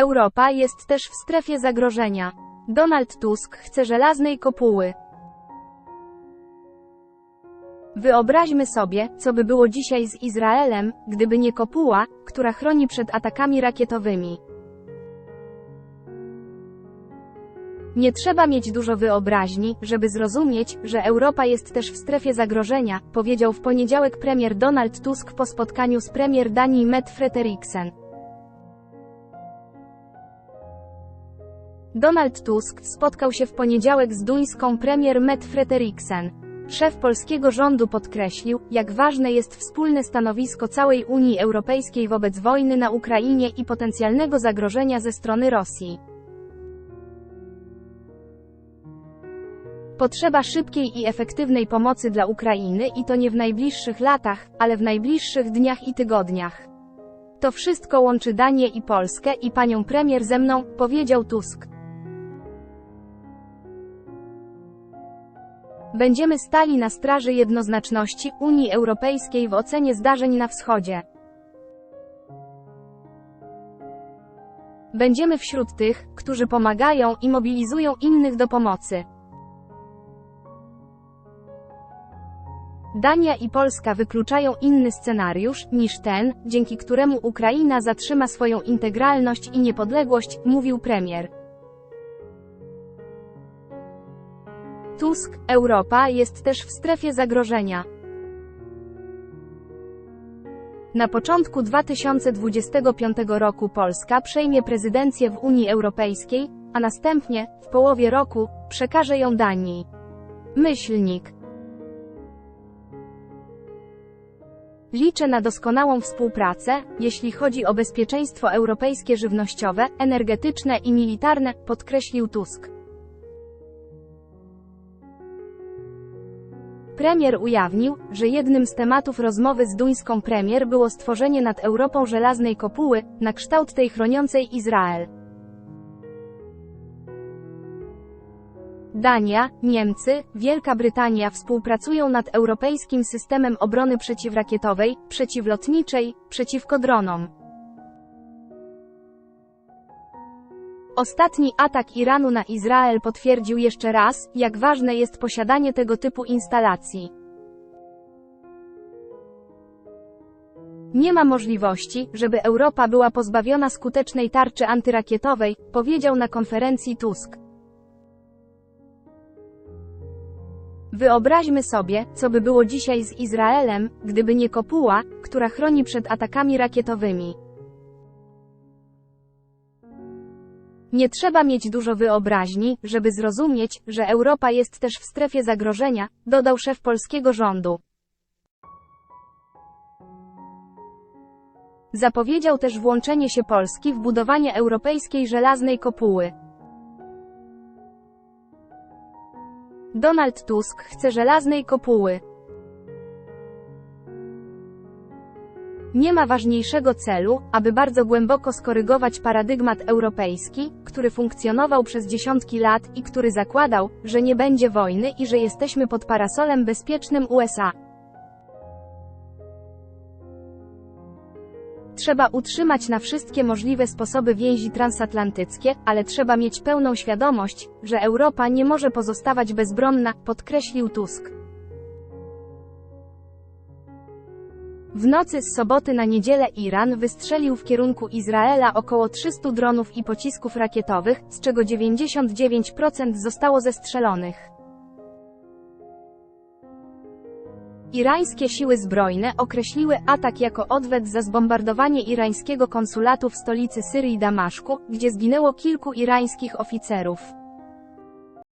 Europa jest też w strefie zagrożenia. Donald Tusk chce żelaznej kopuły. Wyobraźmy sobie, co by było dzisiaj z Izraelem, gdyby nie kopuła, która chroni przed atakami rakietowymi. Nie trzeba mieć dużo wyobraźni, żeby zrozumieć, że Europa jest też w strefie zagrożenia, powiedział w poniedziałek premier Donald Tusk po spotkaniu z premier Danii Mette Frederiksen. Donald Tusk spotkał się w poniedziałek z duńską premier Mette Frederiksen. Szef polskiego rządu podkreślił, jak ważne jest wspólne stanowisko całej Unii Europejskiej wobec wojny na Ukrainie i potencjalnego zagrożenia ze strony Rosji. Potrzeba szybkiej i efektywnej pomocy dla Ukrainy i to nie w najbliższych latach, ale w najbliższych dniach i tygodniach. To wszystko łączy Danię i Polskę i panią premier ze mną, powiedział Tusk. Będziemy stali na straży jednoznaczności Unii Europejskiej w ocenie zdarzeń na wschodzie. Będziemy wśród tych, którzy pomagają i mobilizują innych do pomocy. Dania i Polska wykluczają inny scenariusz niż ten, dzięki któremu Ukraina zatrzyma swoją integralność i niepodległość, mówił premier. Tusk, Europa jest też w strefie zagrożenia. Na początku 2025 roku Polska przejmie prezydencję w Unii Europejskiej, a następnie, w połowie roku, przekaże ją Danii. Myślnik. Liczę na doskonałą współpracę, jeśli chodzi o bezpieczeństwo europejskie żywnościowe, energetyczne i militarne, podkreślił Tusk. Premier ujawnił, że jednym z tematów rozmowy z duńską premier było stworzenie nad Europą żelaznej kopuły, na kształt tej chroniącej Izrael. Dania, Niemcy, Wielka Brytania współpracują nad europejskim systemem obrony przeciwrakietowej, przeciwlotniczej, przeciwko dronom. Ostatni atak Iranu na Izrael potwierdził jeszcze raz, jak ważne jest posiadanie tego typu instalacji. Nie ma możliwości, żeby Europa była pozbawiona skutecznej tarczy antyrakietowej, powiedział na konferencji Tusk. Wyobraźmy sobie, co by było dzisiaj z Izraelem, gdyby nie kopuła, która chroni przed atakami rakietowymi. Nie trzeba mieć dużo wyobraźni, żeby zrozumieć, że Europa jest też w strefie zagrożenia, dodał szef polskiego rządu. Zapowiedział też włączenie się Polski w budowanie europejskiej żelaznej kopuły. Donald Tusk chce żelaznej kopuły. Nie ma ważniejszego celu, aby bardzo głęboko skorygować paradygmat europejski, który funkcjonował przez dziesiątki lat i który zakładał, że nie będzie wojny i że jesteśmy pod parasolem bezpiecznym USA. Trzeba utrzymać na wszystkie możliwe sposoby więzi transatlantyckie, ale trzeba mieć pełną świadomość, że Europa nie może pozostawać bezbronna, podkreślił Tusk. W nocy z soboty na niedzielę Iran wystrzelił w kierunku Izraela około 300 dronów i pocisków rakietowych, z czego 99% zostało zestrzelonych. Irańskie siły zbrojne określiły atak jako odwet za zbombardowanie irańskiego konsulatu w stolicy Syrii Damaszku, gdzie zginęło kilku irańskich oficerów.